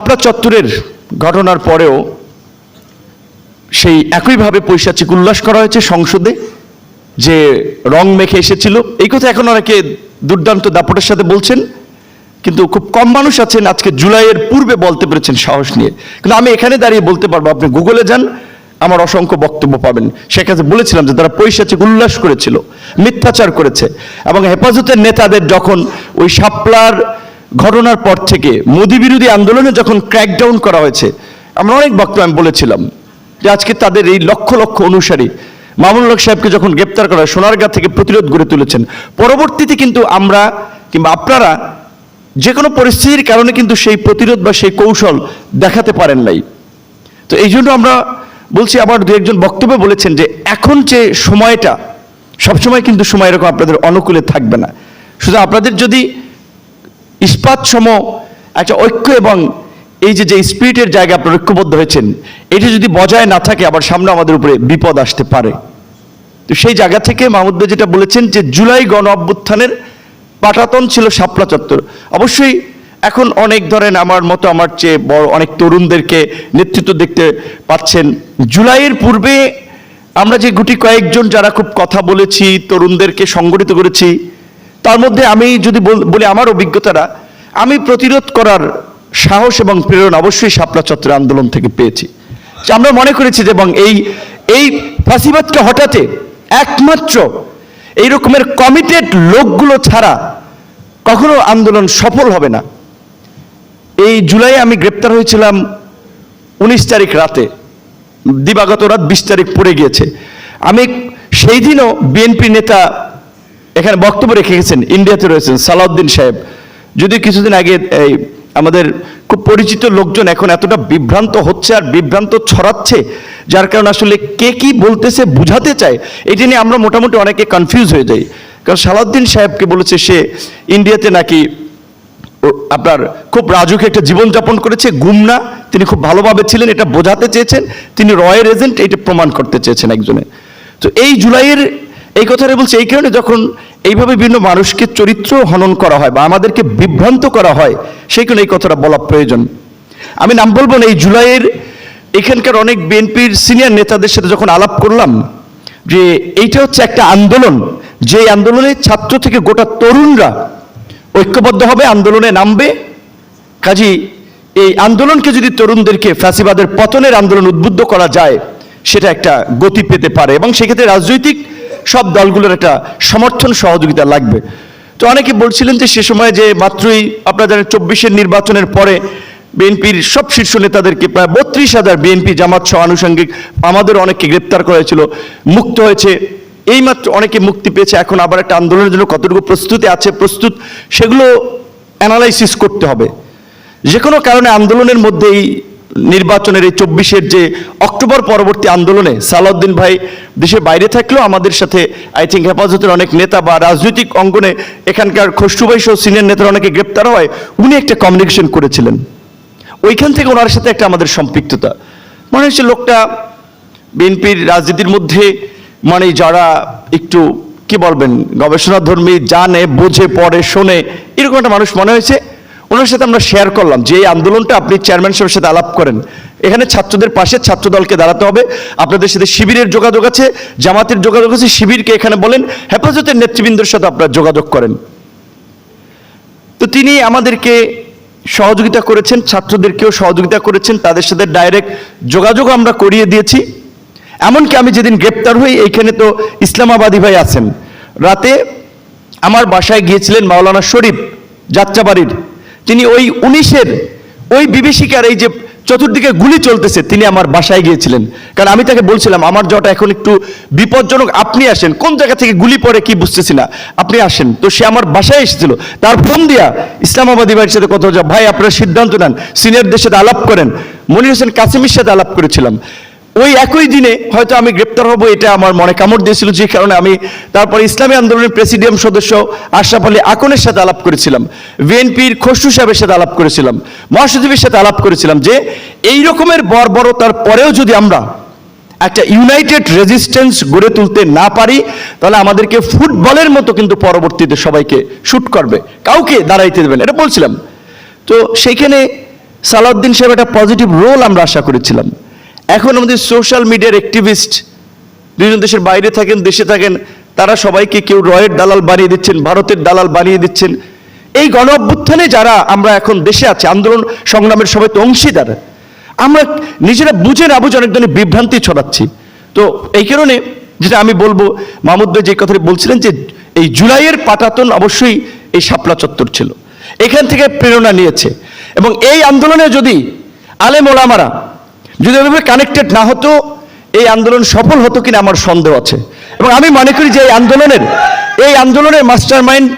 শাপলা চত্বরের ঘটনার পরেও সেই একইভাবে পৈশাচিক উল্লাস করা হয়েছে সংসদে, যে রং মেখে এসেছিল। এই কথা এখন অনেকে দুর্দান্ত দাপটের সাথে বলছেন, কিন্তু খুব কম মানুষ আছেন আজকে জুলাইয়ের পূর্বে বলতে পেরেছেন সাহস নিয়ে। কিন্তু আমি এখানে দাঁড়িয়ে বলতে পারব, আপনি গুগলে যান, আমার অসংখ্য বক্তব্য পাবেন। সেখানে বলেছিলাম যে তারা পৈশাচিক উল্লাস করেছিল, মিথ্যাচার করেছে। এবং হেফাজতের নেতাদের যখন ওই শাপলার ঘটনার পর থেকে মোদি বিরোধী আন্দোলনে যখন ক্র্যাকডাউন করা হয়েছে, আমরা অনেক বক্তব্য আমি বলেছিলাম যে আজকে তাদের এই লক্ষ লক্ষ অনুসারী মামুনুল হক সাহেবকে যখন গ্রেপ্তার করা সোনারগাঁ থেকে প্রতিরোধ গড়ে তুলেছেন। পরবর্তীতে কিন্তু আমরা কিংবা আপনারা যে কোনো পরিস্থিতির কারণে কিন্তু সেই প্রতিরোধ বা সেই কৌশল দেখাতে পারেন নাই। তো এই জন্য আমরা বলছি, আবার দু একজন বক্তব্যে বলেছেন যে এখন যে সময়টা, সবসময় কিন্তু সময় এরকম আপনাদের অনুকূলে থাকবে না। শুধু আপনাদের যদি ইস্পাত সম একটা ঐক্য এবং এই যে যে স্পিরিটের জায়গায় আপনারা ঐক্যবদ্ধ হয়েছেন, এটা যদি বজায় না থাকে, আবার সামনে আমাদের উপরে বিপদ আসতে পারে। তো সেই জায়গা থেকে মাহমুদ যেটা বলেছেন যে, জুলাই গণ অভ্যুত্থানের পাটাতন ছিল শাপলা চত্বর। অবশ্যই এখন অনেক ধরেন আমার মতো, আমার চেয়ে বড় অনেক তরুণদেরকে নেতৃত্ব দেখতে পাচ্ছেন। জুলাইয়ের পূর্বে আমরা যে গুটি কয়েকজন যারা খুব কথা বলেছি, তরুণদেরকে সংগঠিত করেছি তার মধ্যে আমি যদি বলি আমার অভিজ্ঞতাটা, আমি প্রতিরোধ করার সাহস এবং প্রেরণা অবশ্যই শাপলা চত্বর আন্দোলন থেকে পেয়েছি। আমরা মনে করেছি যে এবং এই এই ফাঁসিবাদকে হঠাতে একমাত্র এই রকমের কমিটেড লোকগুলো ছাড়া কখনো আন্দোলন সফল হবে না। এই জুলাই আমি গ্রেপ্তার হয়েছিলাম উনিশ তারিখ রাতে। দিবাগত রাত বিশ তারিখ পড়ে গিয়েছে। আমি সেই দিনও বিএনপি নেতা এখানে বক্তব্য রেখে গেছেন, ইন্ডিয়াতে রয়েছেন সালাউদ্দিন সাহেব। যদি কিছুদিন আগে, এই আমাদের খুব পরিচিত লোকজন এখন এতটা বিভ্রান্ত হচ্ছে আর বিভ্রান্ত ছড়াচ্ছে, যার কারণে আসলে কে কি বলতেছে বুঝাতে চায়, এটি নিয়ে আমরা মোটামুটি অনেকে কনফিউজ হয়ে যাই। কারণ সালাউদ্দিন সাহেবকে বলেছে সে ইন্ডিয়াতে নাকি আপনার খুব রাজুকে একটা জীবনযাপন করেছে গুমনা তিনি খুব ভালোভাবে ছিলেন, এটা বোঝাতে চেয়েছেন, তিনি রয়ের এজেন্ট এটা প্রমাণ করতে চেয়েছেন একজনে। তো এই জুলাইয়ের এই কথাটা বলছে, এই কারণে যখন এইভাবে বিভিন্ন মানুষকে চরিত্র হনন করা হয় বা আমাদেরকে বিভ্রান্ত করা হয়, সেই কারণে এই কথাটা বলা প্রয়োজন। আমি নাম বলব না, এই জুলাইয়ের এখানকার অনেক বিএনপির সিনিয়র নেতাদের সাথে যখন আলাপ করলাম যে এইটা হচ্ছে একটা আন্দোলন, যে আন্দোলনে ছাত্র থেকে গোটা তরুণরা ঐক্যবদ্ধ হবে, আন্দোলনে নামবে। কাজী, এই আন্দোলনকে যদি তরুণদেরকে ফ্যাসিবাদের পতনের আন্দোলন উদ্বুদ্ধ করা যায়, সেটা একটা গতি পেতে পারে এবং সেক্ষেত্রে রাজনৈতিক সব দলগুলোর একটা সমর্থন সহযোগিতা লাগবে। তো অনেকে বলছিলেন যে সে সময় যে মাত্রই আপনারা জানেন চব্বিশের নির্বাচনের পরে বিএনপির সব শীর্ষ নেতাদেরকে প্রায় বত্রিশ হাজার বিএনপি জামাত সহ আনুষঙ্গিক আমাদের অনেককে গ্রেপ্তার করা হয়েছিল মুক্ত হয়েছে। এইমাত্র অনেকে মুক্তি পেয়েছে, এখন আবার একটা আন্দোলনের জন্য কতটুকু প্রস্তুতি আছে, প্রস্তুত, সেগুলো অ্যানালাইসিস করতে হবে। যে কোনো কারণে আন্দোলনের মধ্যেই নির্বাচনের এই চব্বিশের যে অক্টোবর পরবর্তী আন্দোলনে সালাউদ্দিন ভাই দেশের বাইরে থাকলেও আমাদের সাথে আই থিঙ্ক হেফাজতের অনেক নেতা বা রাজনৈতিক অঙ্গনে এখানকার খসরুভাই সহ সিনিয়র নেতারা অনেকে গ্রেপ্তার হয়, উনি একটা কমিউনিকেশন করেছিলেন। ওইখান থেকে ওনার সাথে একটা আমাদের সম্পৃক্ততা। মনে হচ্ছে লোকটা বিএনপির রাজনীতির মধ্যে মানে যারা একটু, কি বলবেন, গবেষণাধর্মী, জানে, বোঝে, পড়ে, শোনে, এরকম একটা মানুষ মনে হয়েছে। ওনার সাথে আমরা শেয়ার করলাম যে এই আন্দোলনটা আপনি চেয়ারম্যান সাহেবের সাথে আলাপ করেন। এখানে ছাত্রদের পাশে ছাত্র দলকে দাঁড়াতে হবে। আপনাদের সাথে শিবিরের যোগাযোগ আছে, জামাতের যোগাযোগ আছে। শিবিরকে এখানে বলেন, হেফাজতের নেতৃবৃন্দের সাথে আপনারা যোগাযোগ করেন। তো তিনি আমাদেরকে সহযোগিতা করেছেন, ছাত্রদেরকেও সহযোগিতা করেছেন, তাদের সাথে ডাইরেক্ট যোগাযোগ আমরা করিয়ে দিয়েছি। এমনকি আমি যেদিন গ্রেপ্তার হই, এইখানে তো ইসলামাবাদী ভাই আছেন। রাতে আমার বাসায় গিয়েছিলেন মাওলানা শরীফ যাত্রাবাড়ির। তিনি ওই উনিশের, ওই বিভীষিকার এই যে চতুর্দিকে গুলি চলতেছে, তিনি আমার বাসায় গিয়েছিলেন। কারণ আমি তাকে বলছিলাম, আমার যাওয়াটা এখন একটু বিপজ্জনক, আপনি আসেন। কোন জায়গা থেকে গুলি পড়ে কি বুঝতেছি না। আপনি আসেন। তো সে আমার বাসায় এসেছিল। তার ফোন দিয়া ইসলামাবাদী ভাইয়ের সাথে কথা ভাই, আপনারা সিদ্ধান্ত নেন। সিনিয়রদের সাথে আলাপ করেন। মনির হোসেন কাসিমের সাথে আলাপ করেছিলাম। ওই একই দিনে হয়তো আমি গ্রেপ্তার হব, এটা আমার মনে কামড় দিয়েছিল, যে কারণে আমি তারপরে ইসলামী আন্দোলনের প্রেসিডিয়াম সদস্য আশরাফ আলী আকনের সাথে আলাপ করেছিলাম, বিএনপির খসরু সাহেবের সাথে আলাপ করেছিলাম, মহাসচিবের সাথে আলাপ করেছিলাম যে এই রকমের বর্বরতার পরেও যদি আমরা একটা ইউনাইটেড রেজিস্ট্যান্স গড়ে তুলতে না পারি, তাহলে আমাদেরকে ফুটবলের মতো কিন্তু পরবর্তীতে সবাইকে শুট করবে, কাউকে দাঁড়াইতে দেবেন এটা বলছিলাম। তো সেইখানে সালাউদ্দিন সাহেব একটা পজিটিভ রোল আমরা আশা করেছিলাম। এখন আমাদের সোশ্যাল মিডিয়ার অ্যাক্টিভিস্ট বিভিন্ন দেশের বাইরে থাকেন, দেশে থাকেন, তারা সবাইকে কেউ রয়ের দালাল বানিয়ে দিচ্ছেন, ভারতের দালাল বানিয়ে দিচ্ছেন। এই গণ অভ্যুত্থানে যারা আমরা এখন দেশে আছি, আন্দোলন সংগ্রামের সবাই তো অংশীদার। আমরা নিজেরা বুঝে না বুঝে অনেক ধরনের বিভ্রান্তি ছড়াচ্ছি। তো এই কারণে যেটা আমি বলব, মাহমুদ যে কথাটি বলছিলেন যে এই জুলাইয়ের পাটাতন অবশ্যই এই শাপলা চত্বর ছিল। এখান থেকে প্রেরণা নিয়েছে। এবং এই আন্দোলনে যদি আলেম ওলামারা যদি ওইভাবে কানেক্টেড না হতো, এই আন্দোলন সফল হতো কিনা আমার সন্দেহ আছে। এবং আমি মনে করি যে এই আন্দোলনের এই আন্দোলনের মাস্টার মাইন্ড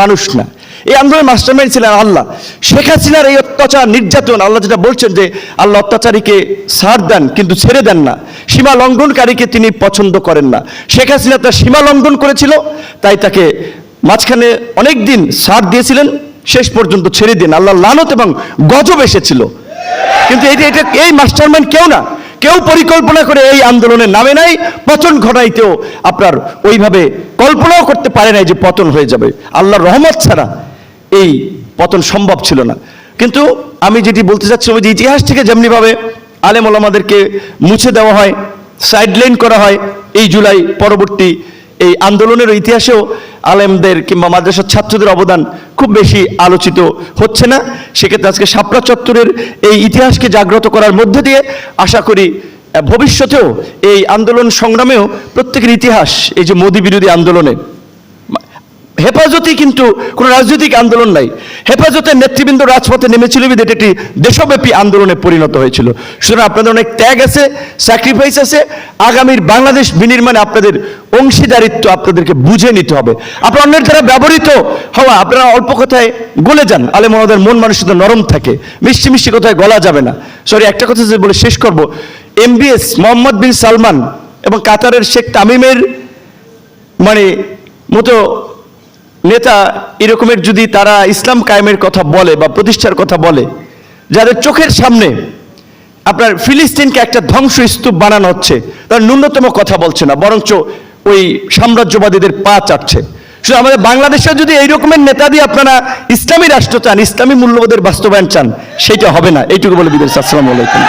মানুষ না। এই আন্দোলনের মাস্টার মাইন্ড ছিলেন আল্লাহ। শেখ হাসিনার এই অত্যাচার নির্যাতন, আল্লাহ যেটা বলছেন যে আল্লাহ অত্যাচারীকে ছাড় দেন, কিন্তু ছেড়ে দেন না। সীমা লঙ্ঘনকারীকে তিনি পছন্দ করেন না। শেখ হাসিনা তার সীমা লঙ্ঘন করেছিল, তাই তাকে মাঝখানে অনেক দিন দিয়েছিলেন, শেষ পর্যন্ত ছেড়ে দিন আল্লাহ লানত এবং গজব এসেছিল। কিন্তু এটা এটা এই মাস্টারমাইন্ড কেউ না। কেউ পরিকল্পনা করে এই আন্দোলনের নামে নাই, পতন ঘটাইতেও আপনার ওইভাবে কল্পনাও করতে পারে নাই যে পতন হয়ে যাবে। আল্লাহর রহমত ছাড়া এই পতন সম্ভব ছিল না। কিন্তু আমি যেটি বলতে চাচ্ছি, ওই যে ইতিহাস থেকে যেমনিভাবে আলেম ওলামাদেরকে মুছে দেওয়া হয় সাইডলাইন করা হয়, এই জুলাই পরবর্তী এই আন্দোলনের ইতিহাসেও আলেমদের কিংবা মাদ্রাসার ছাত্রদের অবদান খুব বেশি আলোচিত হচ্ছে না। সেক্ষেত্রে আজকে শাপলা চত্বরের এই ইতিহাসকে জাগ্রত করার মধ্য দিয়ে আশা করি ভবিষ্যতেও এই আন্দোলন সংগ্রামেও প্রত্যেকের ইতিহাস, এই যে মোদী বিরোধী আন্দোলনে হেফাজতি কিন্তু কোনো রাজনৈতিক আন্দোলন নাই। হেফাজতের নেতৃবৃন্দ রাজপথে নেমেছিল বিধে এটি দেশব্যাপী আন্দোলনে পরিণত হয়েছিল। সুতরাং আপনাদের অনেক ত্যাগ আছে স্যাক্রিফাইস আছে। আগামীর বাংলাদেশ বিনির্মাণে আপনাদের অংশীদারিত্ব আপনাদেরকে বুঝে নিতে হবে। আপনার অন্যের দ্বারা ব্যবহৃত হওয়া, আপনারা অল্প কথায় গলে যান আলে মনাদের মন মানুষ মানুষের নরম থাকে, মিষ্টি মিষ্টি কথায় গলা যাবে না। সরি একটা কথা যে বলে শেষ করব। এমবিএস মোহাম্মদ বিন সালমান এবং কাতারের শেখ তামিমের মানে মতো নেতা এরকমের যদি তারা ইসলাম কায়েমের কথা বলে বা প্রতিষ্ঠার কথা বলে, যাদের চোখের সামনে আপনার ফিলিস্তিনকে একটা ধ্বংস স্তূপ বানানো হচ্ছে, তারা ন্যূনতম কথা বলছে না, বরঞ্চ ওই সাম্রাজ্যবাদীদের পা চাটছে। শুধু আমাদের বাংলাদেশে যদি এই রকমের নেতা দিয়ে আপনারা ইসলামী রাষ্ট্র চান, ইসলামী মূল্যবোধের বাস্তবায়ন চান, সেটা হবে না। এইটুকু বলে বিদেশ আসসালামু আলাইকুম।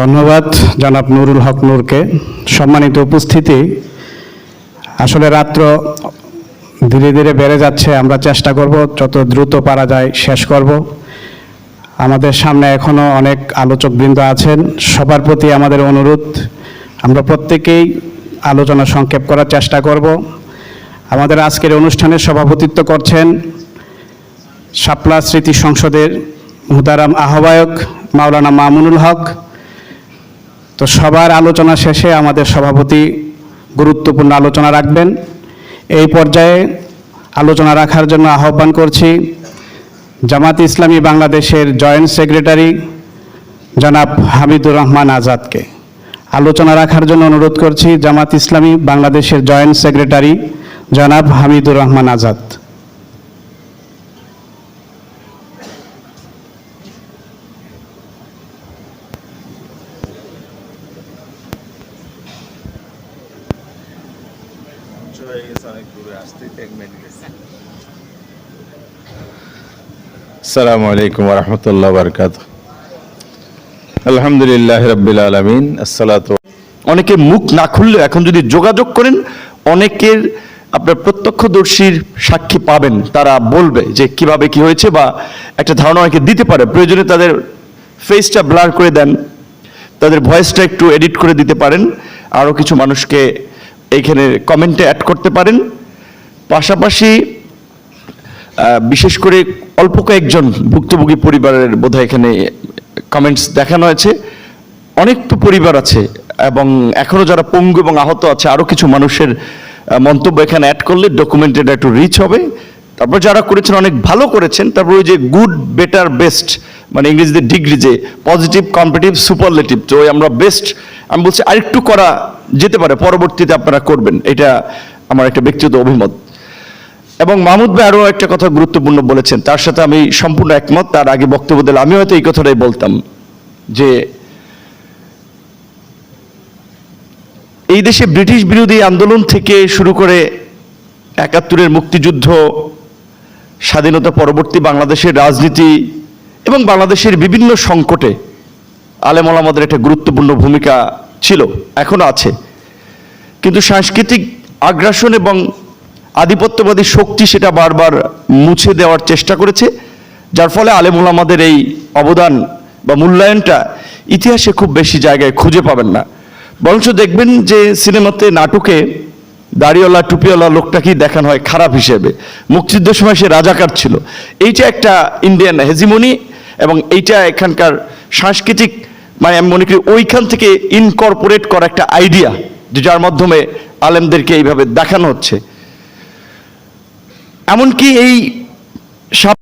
ধন্যবাদ জনাব নুরুল হক নূরকে। সম্মানিত উপস্থিতি আসলে রাত্র ধীরে ধীরে বেড়ে যাচ্ছে, আমরা চেষ্টা করব, যত দ্রুত পারা যায় শেষ করব। আমাদের সামনে এখনও অনেক আলোচকবৃন্দ আছেন, সবার প্রতি আমাদের অনুরোধ, আমরা প্রত্যেকেই আলোচনা সংক্ষেপ করার চেষ্টা করব। আমাদের আজকের অনুষ্ঠানে সভাপতিত্ব করছেন শাপলা স্মৃতি সংসদের মুহতারাম আহ্বায়ক মাওলানা মামুনুল হক। তো সবার আলোচনা শেষে আমাদের সভাপতি গুরুত্বপূর্ণ আলোচনা রাখবেন। এই পর্যায়ে আলোচনা রাখার জন্য আহ্বান করছি জামাত ইসলামী বাংলাদেশের জয়েন্ট সেক্রেটারি জনাব হামিদুর রহমান আজাদকে। আলোচনা রাখার জন্য অনুরোধ করছি জামাত ইসলামী বাংলাদেশের জয়েন্ট সেক্রেটারি জনাব হামিদুর রহমান আজাদ। আসসালামু আলাইকুম রহমতুল্লাহ বরকাত আলহামদুলিল্লাহ রবিল আলমিন, আসসালাত অনেকে মুখ না খুললেও এখন যদি যোগাযোগ করেন, অনেকের আপনার প্রত্যক্ষদর্শীর সাক্ষী পাবেন। তারা বলবে যে কীভাবে কি হয়েছে বা একটা ধারণা অনেকে দিতে পারে। প্রয়োজনে তাদের ফেসটা ব্লার করে দেন, তাদের ভয়েসটা একটু এডিট করে দিতে পারেন। আরও কিছু মানুষকে এইখানে কমেন্টে অ্যাড করতে পারেন। পাশাপাশি বিশেষ করে অল্প কয়েকজন ভুক্তভোগী পরিবারের বোধহয় এখানে কমেন্টস দেখানো হয়েছে। অনেক তো পরিবার আছে এবং এখনও যারা পঙ্গু এবং আহত আছে আরও কিছু মানুষের মন্তব্য এখানে অ্যাড করলে ডকুমেন্টেড একটু রিচ হবে। তারপর যারা করেছেন, অনেক ভালো করেছেন। তারপর ওই যে গুড বেটার বেস্ট মানে ইংরেজিতে ডিগ্রি যে পজিটিভ কম্পিটিভ সুপারলেটিভ তো আমরা বেস্ট আমি বলছি আরেকটু করা যেতে পারে, পরবর্তীতে আপনারা করবেন। এটা আমার একটা ব্যক্তিগত অভিমত। এবং মাহমুদ ভাই আরও একটা কথা গুরুত্বপূর্ণ বলেছেন, তার সাথে আমি সম্পূর্ণ একমত, তার আগে বক্তব্য দিলে আমি হয়তো এই কথাটাই বলতাম, যে এই দেশে ব্রিটিশ বিরোধী আন্দোলন থেকে শুরু করে একাত্তরের মুক্তিযুদ্ধ, স্বাধীনতা পরবর্তী বাংলাদেশের রাজনীতি এবং বাংলাদেশের বিভিন্ন সংকটে আলেমল আমাদের একটা গুরুত্বপূর্ণ ভূমিকা ছিল, এখনও আছে। কিন্তু সাংস্কৃতিক আগ্রাসন এবং আধিপত্যবাদী শক্তি সেটা বারবার মুছে দেওয়ার চেষ্টা করেছে, যার ফলে আলেমুল আমাদের এই অবদান বা মূল্যায়নটা ইতিহাসে খুব বেশি জায়গায় খুঁজে পাবেন না। বরঞ্চ দেখবেন যে সিনেমাতে নাটকে দাড়িওয়ালা, টুপিওয়ালা লোকটাকেই দেখানো হয় খারাপ হিসেবে। মুক্তিযুদ্ধের সময় সে রাজাকার ছিল। এইটা একটা ইন্ডিয়ান হেজিমনি এবং এইটা এখানকার সাংস্কৃতিক মানে আমি মনে করি ওইখান থেকে ইনকর্পোরেট করা একটা আইডিয়া যে যার মাধ্যমে আলেমদেরকে এইভাবে দেখানো হচ্ছে। এমনকি এই